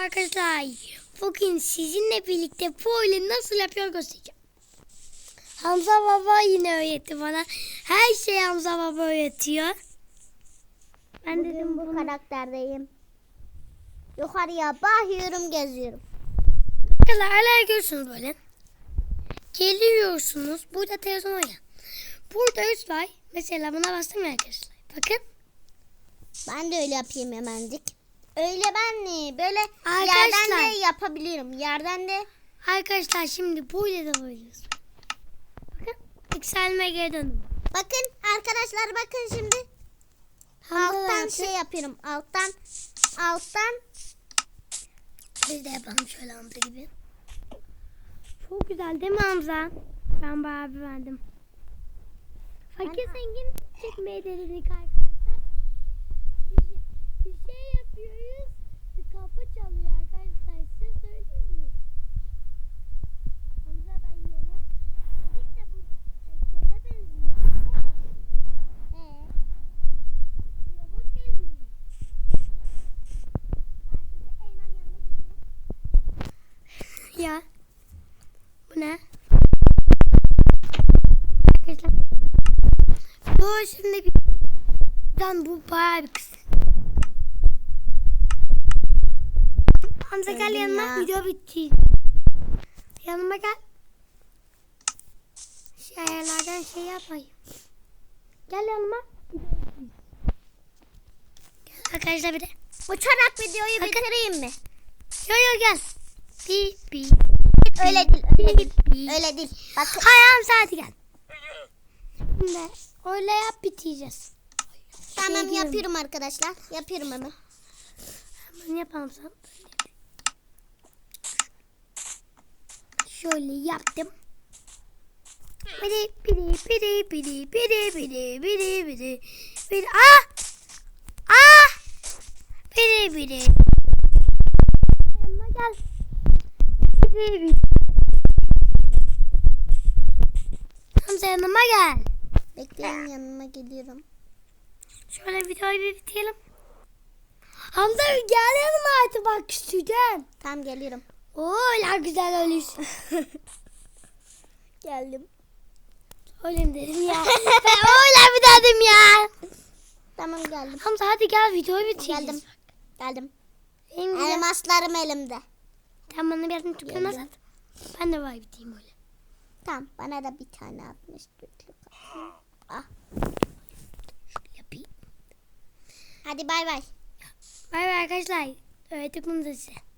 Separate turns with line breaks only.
arkadaşlar. Bugün sizinle birlikte oyunu nasıl yapıyor göstereceğim. Hamza Baba yine öğretti bana. Her şey Hamza Baba öğretiyor. Ben dedim
Bugün bu
bunu.
karakterdeyim. Yukarıya bakıyorum geziyorum.
Arkadaşlar hala görüyorsunuz böyle. Geliyorsunuz. Burada televizyon ya. Burada üst var. Mesela buna bastım ya arkadaşlar. Bakın.
Ben de öyle yapayım hemencik. Öyle ben mi? Böyle
Arkadaşlar.
yerden de yapabilirim. Yerden de
Arkadaşlar şimdi böyle de böyleyiz. Bakın. Yükselme geri dönüm.
bakın arkadaşlar bakın şimdi.
Hamza da
alttan
yaptı.
şey yapıyorum. Alttan alttan
Biz de yapalım şöyle Hamza gibi. Çok güzel değil mi Hamza? Ben bayağı beğendim. Fakir zengin çekmeye denedik arkadaşlar. Bir şey, bir şey yapıyoruz. Bir kapı çalıyor arkadaşlar. Size söyleyeyim mi? Hamza ben yolu dedik de bu e, köze benziyor.
Ee,
Robot gelmiyor.
ben şimdi Eymen yanına gidiyorum.
Ya. Bu ne? Arkadaşlar. Bu şimdi bir... Bu bayağı bir kız. Hamza gel
Öldüm
yanıma.
ya.
Video bitti. Yanıma gel. Şey ayarlardan şey yapayım. Gel yanıma. Gel arkadaşlar bir de.
Uçarak videoyu
Bakın.
bitireyim mi?
Yo yo gel. Pi pi.
Öyle değil, öyle değil. Öyle değil. Bakın.
Hayır hadi gel. Şimdi öyle yap bitireceğiz.
Tamam
Şey
yapıyorum arkadaşlar. Yapıyorum hemen.
Hemen yapalım sen. Şöyle yaptım. Biri biri biri biri biri biri biri biri biri. Ah! Ah! Biri biri. Gel. Biri biri. Hamza yanıma gel.
Bekleyin yanıma geliyorum.
şöyle videoyu bir bitirelim. Hamza gel yanıma artık bak küçücen
Tamam geliyorum.
Oo la güzel ölürsün.
Geldim.
Öyle dedim ya. ben öyle mi dedim ya.
Tamam geldim.
Hamza hadi gel videoyu bitireceğiz.
Geldim. Geldim.
Benim güzel.
Elmaslarım elimde.
Sen bana bir tükürme
Geldim.
sat. Ben de var biteyim öyle.
Tamam bana da bir tane atmış. Ah.
Şöyle yapayım.
Hadi bay bay.
Bay bay arkadaşlar. Öğrettik bunu da size.